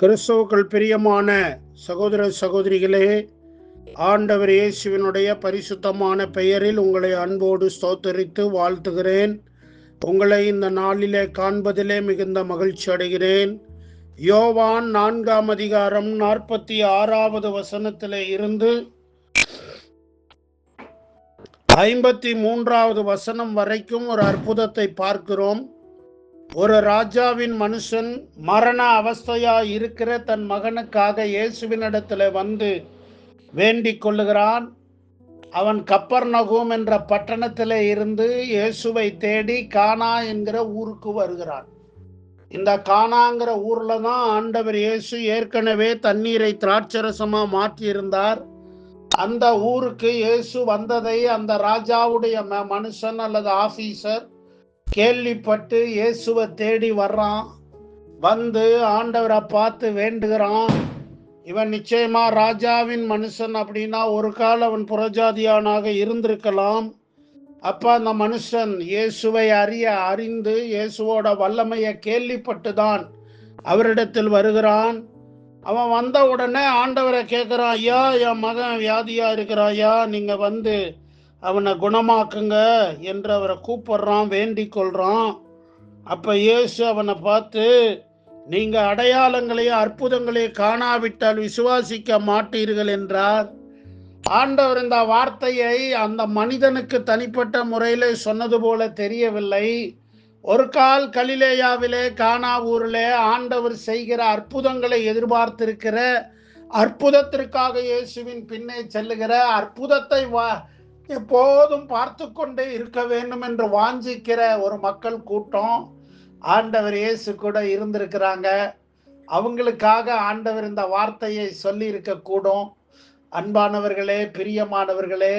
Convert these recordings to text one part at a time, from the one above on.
கிறிஸ்தவுக்கள் பிரியமான சகோதர சகோதரிகளே ஆண்டவர் இயேசுவினுடைய பரிசுத்தமான பெயரில் உங்களை அன்போடு ஸ்தோத்தரித்து வாழ்த்துகிறேன். உங்களை இந்த நாளிலே காண்பதிலே மிகுந்த மகிழ்ச்சி அடைகிறேன். யோவான் நான்காம் அதிகாரம் நாற்பத்தி ஆறாவது வசனத்திலே இருந்து ஐம்பத்தி மூன்றாவது வசனம் வரைக்கும் ஒரு அற்புதத்தை பார்க்கிறோம். ஒரு ராஜாவின் மனுஷன் மரண அவஸ்தையா இருக்கிற தன் மகனுக்காக இயேசுவினிடத்தில் வந்து வேண்டிக் கொள்ளுகிறான். அவன் கப்பர் நகூம் என்ற பட்டணத்தில் இருந்து இயேசுவை தேடி கானா என்கிற ஊருக்கு வருகிறான். இந்த கானாங்கிற ஊர்ல தான் ஆண்டவர் இயேசு ஏற்கனவே தண்ணீரை திராட்சரசமா மாற்றியிருந்தார். அந்த ஊருக்கு இயேசு வந்ததை அந்த ராஜாவுடைய ம- மனுஷன் அல்லது ஆபீசர் கேள்விப்பட்டு இயேசுவை தேடி வர்றான். வந்து ஆண்டவரை பார்த்து வேண்டுகிறான். இவன் நிச்சயமா ராஜாவின் மனுஷன் அப்படின்னா ஒரு கால அவன் புறஜாதியானாக இருந்திருக்கலாம். அப்ப அந்த மனுஷன் இயேசுவை அறிய அறிந்து இயேசுவோட வல்லமையை கேள்விப்பட்டு தான் அவரிடத்தில் வருகிறான். அவன் வந்த உடனே ஆண்டவரை கேட்குறான் ஐயா என் மகன் வியாதியா இருக்கிறாயா? நீங்க வந்து அவனை குணமாக்குங்க என்று அவரை கூப்பிடுறான் வேண்டிக் கொள்கிறான் அப்போ இயேசு அவனை பார்த்து நீங்கள் அடையாளங்களையும் அற்புதங்களையும் காணாவிட்டால் விசுவாசிக்க மாட்டீர்கள் என்றார். ஆண்டவர் இந்த வார்த்தையை அந்த மனிதனுக்கு தனிப்பட்ட முறையில் சொன்னது போல தெரியவில்லை. ஒரு கால் கலிலேயாவிலே கானா ஊரிலே ஆண்டவர் செய்கிற அற்புதங்களை எதிர்பார்த்திருக்கிற அற்புதத்திற்காக இயேசுவின் பின்னே செல்லுகிற அற்புதத்தை வா எப்போதும் பார்த்து கொண்டே இருக்க வேண்டும் என்று வாஞ்சிக்கிற ஒரு மக்கள் கூட்டம் ஆண்டவர் இயேசு கூட இருந்திருக்கிறாங்க. அவங்களுக்காக ஆண்டவர் இந்த வார்த்தையை சொல்லி இருக்கக்கூடும் அன்பானவர்களே பிரியமானவர்களே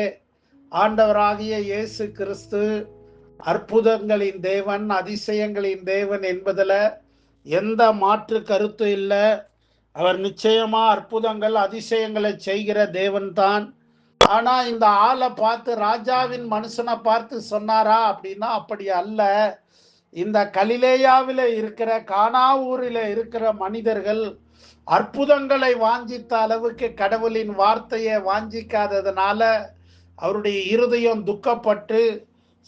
ஆண்டவராகிய இயேசு கிறிஸ்து அற்புதங்களின் தேவன் அதிசயங்களின் தேவன் என்பதில் எந்த மாற்று கருத்து இல்லை. அவர் நிச்சயமாக அற்புதங்கள் அதிசயங்களை செய்கிற தேவன் தான் ஆனா இந்த ஆளை பார்த்து ராஜாவின் மனுஷனை பார்த்து சொன்னாரா அப்படின்னா அப்படி அல்ல. இந்த கலிலேயாவில இருக்கிற கானாவூரில் இருக்கிற மனிதர்கள் அற்புதங்களை வாஞ்சித்த அளவுக்கு கடவுளின் வார்த்தையை வாஞ்சிக்காததுனால அவருடைய இருதயம் துக்கப்பட்டு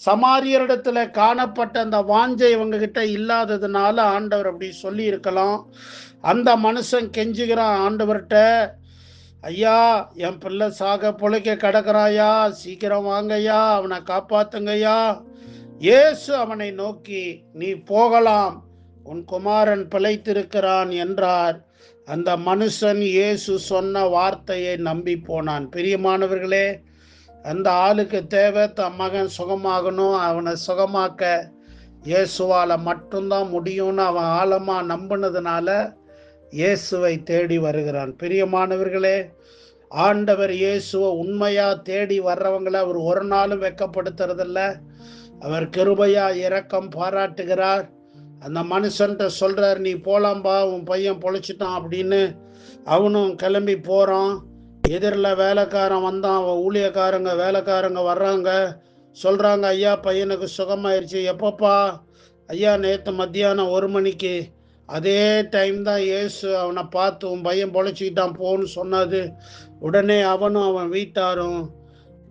சமாரியரிடத்துல காணப்பட்ட அந்த வாஞ்சை இவங்ககிட்ட இல்லாததுனால ஆண்டவர் அப்படி சொல்லி இருக்கலாம் அந்த மனுஷன் கெஞ்சுகிறான் ஆண்டவர்கிட்ட ஐயா என் பிள்ளை சாக பொழைக்க கிடக்குறாயா? சீக்கிரம் வாங்கய்யா அவனை காப்பாத்துங்கய்யா. இயேசு அவனை நோக்கி நீ போகலாம். உன் குமாரன் பிழைத்திருக்கிறான் என்றார். அந்த மனுஷன் இயேசு சொன்ன வார்த்தையை நம்பி போனான். பிரியமானவர்களே அந்த ஆளுக்கு தேவை தன் மகன் சுகமாகணும். அவனை சுகமாக்க இயேசுவால் மட்டும்தான் முடியும்னு அவன் ஆழமாக நம்பினதுனால இயேசுவை தேடி வருகிறான். பிரியமானவர்களே ஆண்டவர் இயேசுவை உண்மையா தேடி வர்றவங்களை அவர் ஒரு நாளும் வெக்கப்படுத்துறதில்ல. அவர் கிருபையா இரக்கம் பாராட்டுகிறார். அந்த மனுஷன்ட்ட சொல்றார் நீ போலாம்பா உன் பையன் பொழைச்சிட்டான் அப்படின்னு. அவனும் கிளம்பி போறான். எதிரில் வேலைக்காரன் வந்தான். அவன் ஊழியக்காரங்க வேலைக்காரங்க வர்றாங்க. சொல்றாங்க ஐயா பையனுக்கு சுகமாயிருச்சு. எப்பப்பா? ஐயா நேற்று மத்தியானம் ஒரு மணிக்கு. அதே டைம் தான் இயேசு அவனை பார்த்து உன் பையன் பொழைச்சிக்கிட்டான் போன்னு சொன்னது. உடனே அவனும் அவன் வீட்டாரும்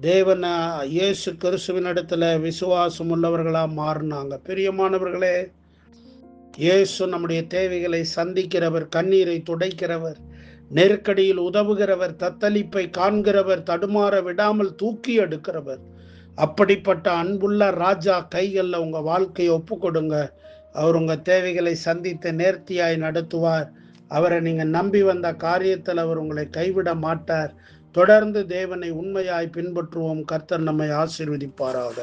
தேவனை இயேசு கிறிஸ்துவின் இடத்துல விசுவாசம் உள்ளவர்களாக மாறினாங்க. பிரியமானவர்களே இயேசு நம்முடைய தேவைகளை சந்திக்கிறவர் கண்ணீரை துடைக்கிறவர் நெருக்கடியில் உதவுகிறவர் தத்தளிப்பை காண்கிறவர் தடுமாற விடாமல் தூக்கி எடுக்கிறவர். அப்படிப்பட்ட அன்புள்ள ராஜா கைகளில் உங்கள் வாழ்க்கையை ஒப்பு கொடுங்க அவர் உங்கள் தேவைகளை சந்தித்து நேர்த்தியாய் நடத்துவார். அவரை நீங்கள் நம்பி வந்த காரியத்தில் அவர் உங்களை கைவிட மாட்டார். தொடர்ந்து தேவனை உண்மையாய் பின்பற்றுவோம். கர்த்தர் நம்மை ஆசீர்வதிப்பாராக.